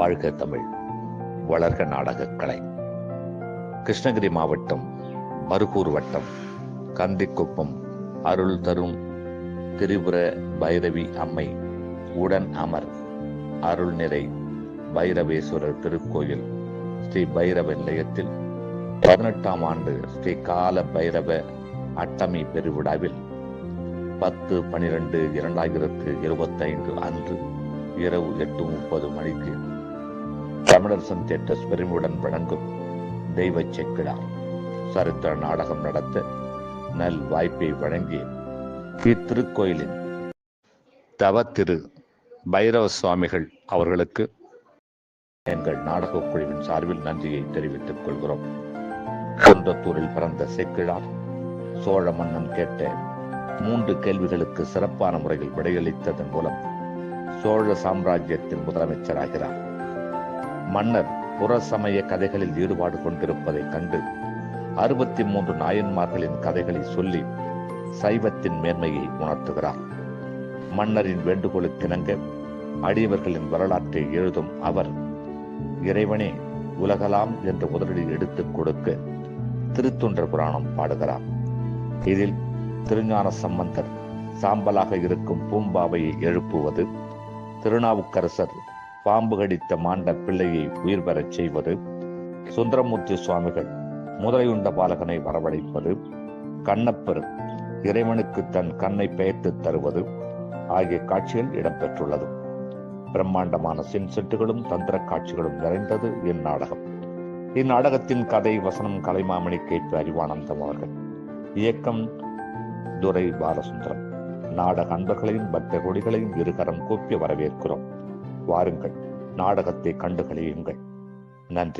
வாழ்க தமிழ் வளர்க நாடக கலை கிருஷ்ணகிரி மாவட்டம் மருகூர் வட்டம் கந்திக்குப்பம் அருள் தரும் திரிபுர பைரவி அம்மை உடன் அமர் அருள் நிறை பைரவேஸ்வரர் திருக்கோயில் ஸ்ரீ பைரவ நிலையத்தில் பதினெட்டாம் ஆண்டு ஸ்ரீ கால பைரவ அட்டமி பெருவிழாவில் பத்து பனிரெண்டு இரண்டாயிரத்து இருபத்தைந்து அன்று இரவு எட்டு முப்பது மணிக்கு தமிழரசன் தேட்டர் பெருமையுடன் வழங்கும் தெய்வ செக்கிழார் சரித்திர நாடகம் நடத்த நல் வாய்ப்பை வழங்கி இத்திருக்கோயிலின் தவ திரு பைரவ சுவாமிகள் அவர்களுக்கு எங்கள் நாடகக் குழுவின் சார்பில் நன்றியை தெரிவித்துக் கொள்கிறோம். குன்றத்தூரில் பிறந்த செக்கிழார் சோழ மன்னன் கேட்ட மூன்று கேள்விகளுக்கு சிறப்பான முறையில் விடையளித்ததன் மூலம் சோழ சாம்ராஜ்யத்தின் முதலமைச்சராகிறார். மன்னர் புற சமய கதைகளில் ஈடுபாடு கொண்டிருப்பதைக் கண்டு அறுபத்தி மூன்று நாயன்மார்களின் கதைகளை சொல்லி சைவத்தின் மேன்மையை உணர்த்துகிறார். மன்னரின் வேண்டுகோளுக்கிணங்க அடியவர்களின் வரலாற்றை எழுதும் அவர் இறைவனே உலகலாம் என்ற முதலடி எடுத்துக் கொடுக்க திருத்தொன்ற புராணம் பாடுகிறார். இதில் திருஞான சம்பந்தர் சாம்பலாக இருக்கும் பூம்பாவையை எழுப்புவது திருநாவுக்கரசர் பாம்பு கடித்த மாண்ட பிள்ளையை உயிர் பெறச் செய்வது சுந்தரமூர்த்தி சுவாமிகள் முதலையுண்ட பாலகனை வரவழைப்பது கண்ணப்பர் இறைவனுக்கு தன் கண்ணை பெயர்த்து தருவது ஆகிய காட்சிகள் இடம்பெற்றுள்ளது. பிரம்மாண்டமான சின்செட்டுகளும் தந்திர காட்சிகளும் நிறைந்தது இந்நாடகம். இந்நாடகத்தின் கதை வசனம் கலைமாமணி கேட்பு அறிவானந்தம் அவர்கள். இயக்கம் துரை பாலசுந்தரம் நாடக அன்பர்களையும் பக்த கொடிகளையும் இருகரம் கூப்பி வரவேற்கிறோம். வாருங்கள். நாடகத்தை கண்டு கழியுங்கள் நன்றி.